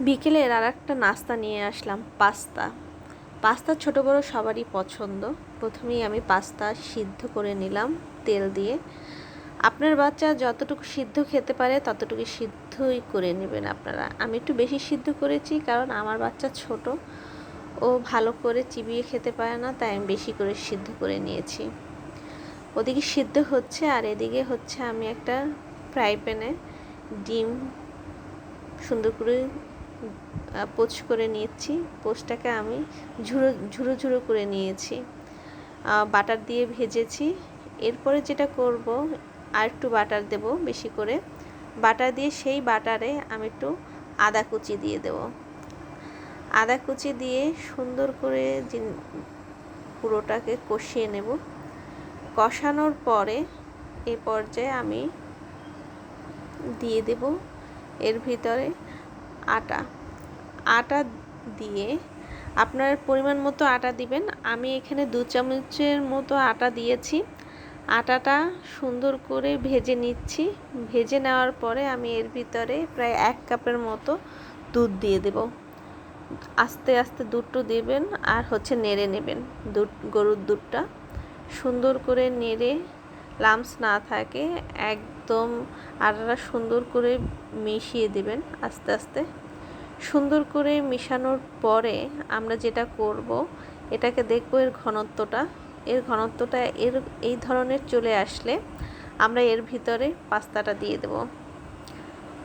বিকেলের আর একটা নাস্তা নিয়ে আসলাম, পাস্তা। পাস্তা ছোট বড় সবারই পছন্দ। প্রথমেই আমি পাস্তা সিদ্ধ করে নিলাম তেল দিয়ে। আপনার বাচ্চা যতটুকু সিদ্ধ খেতে পারে ততটুকু সিদ্ধই করে নেবেন আপনারা। আমি একটু বেশি সিদ্ধ করেছি কারণ আমার বাচ্চা ছোট। ও ভালো করে চিবিয়ে খেতে পারে না, তাই আমি বেশি করে সিদ্ধ করে নিয়েছি। ওদিকে সিদ্ধ হচ্ছে আর এদিকে হচ্ছে আমি একটা ফ্রাই প্যানে ডিম সুন্দর করে পোচ করে নিয়েছি। পোচটাকে আমি ঝুড়ো ঝুড়ো ঝুড়ো করে নিয়েছি। বাটার দিয়ে ভেজেছি। এরপরে যেটা করব, আর একটু বাটার দেব বেশি করে। বাটার দিয়ে সেই বাটারে আমি একটু আদা কুচি দিয়ে দেব। আদা কুচি দিয়ে সুন্দর করে পুরোটাকে কষিয়ে নেব। কষানোর পরে এ পর্যায়ে আমি দিয়ে দেব। এর ভিতরে আটা। আটা দিয়ে আপনার পরিমাণ মতো আটা দিবেন। আমি এখানে দু চামচের মতো আটা দিয়েছি। আটাটা সুন্দর করে ভেজে নিচ্ছি। ভেজে নেওয়ার পরে আমি এর ভিতরে প্রায় এক কাপের মতো দুধ দিয়ে দেব। আস্তে আস্তে দুধটা দিবেন আর হচ্ছে নেড়ে নেবেন দুধ, গরুর দুধটা। সুন্দর করে নেড়ে লামস না থাকে, একদম আটাটা সুন্দর করে মিশিয়ে দেবেন আস্তে আস্তে। সুন্দর করে মিশানোর পরে আমরা যেটা করব, এটাকে দেখব এর ঘনত্বটা। এর ঘনত্বটা এর, এই ধরনের চলে আসলে আমরা এর ভিতরে পাস্তাটা দিয়ে দেব।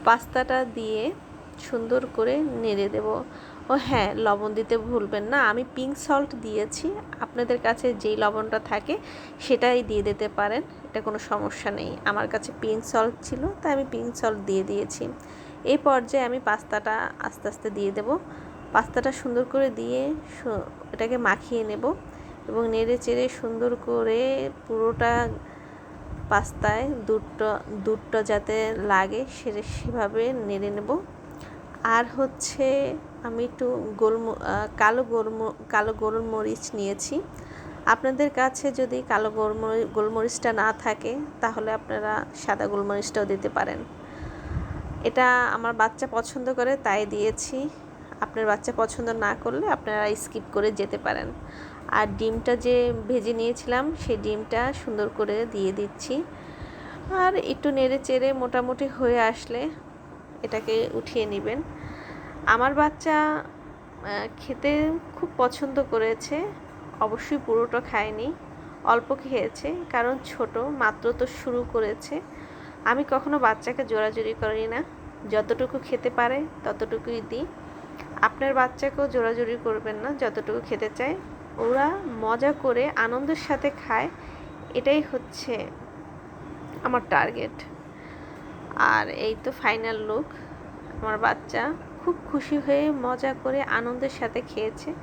পাস্তাটা দিয়ে সুন্দর করে নেড়ে দেব। ও হ্যাঁ লবণ দিতে ভুলবেন না। আমি পিঙ্ক সল্ট দিয়েছি। আপনাদের কাছে যেই লবণটা থাকে সেটাই দিয়ে দিতে পারেন। এটা কোনো সমস্যা নেই। আমার কাছে পিঙ্ক সল্ট ছিল, তাই আমি পিঙ্ক সল্ট দিয়ে দিয়েছি। এই পর্যায়ে আমি পাস্তাটা আস্তে আস্তে দিয়ে দেব। পাস্তাটা সুন্দর করে দিয়ে এটাকে মাখিয়ে নেব এবং নেড়ে চেড়ে সুন্দর করে পুরোটা পাস্তায় দুধটা দুধটা যাতে লাগে সে সেভাবে নেড়ে নেব। আর হচ্ছে আমি একটু গোলম কালো গোলম, কালো গোলমরিচ নিয়েছি। আপনাদের কাছে যদি কালো গোলমরিচ গোলমরিচটা না থাকে, তাহলে আপনারা সাদা গোলমরিচটাও দিতে পারেন। এটা আমার বাচ্চা পছন্দ করে, তাই দিয়েছি। আপনার বাচ্চা পছন্দ না করলে আপনারা স্কিপ করে যেতে পারেন। আর ডিমটা যে ভেজে নিয়েছিলাম, সেই ডিমটা সুন্দর করে দিয়ে দিচ্ছি। আর একটু নেড়ে চেড়ে মোটামুটি হয়ে আসলে এটাকে উঠিয়ে নেবেন। আমার বাচ্চা খেতে খুব পছন্দ করেছে। অবশ্যই পুরোটা খায়নি, অল্প খেয়েছে, কারণ ছোট, মাত্র তো শুরু করেছে। আমি কখনো বাচ্চাকে জোরাজুরি করি না। যতটুকু খেতে পারে, ততটুকুই দিই। আপনার বাচ্চাকেও জোরাজুরি করবেন না, যতটুকু খেতে চায়। ওরা মজা করে, আনন্দের সাথে খায়। এটাই হচ্ছে আমার টার্গেট। আর এই তো ফাইনাল লুক আমার বাচ্চা খুব খুশি হয়ে মজা করে আনন্দের সাথে খেয়েছে।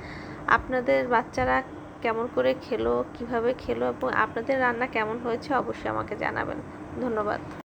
আপনাদের বাচ্চারা কেমন করে খেলো, কীভাবে খেলো এবং আপনাদের রান্না কেমন হয়েছে অবশ্যই আমাকে জানাবেন। ধন্যবাদ।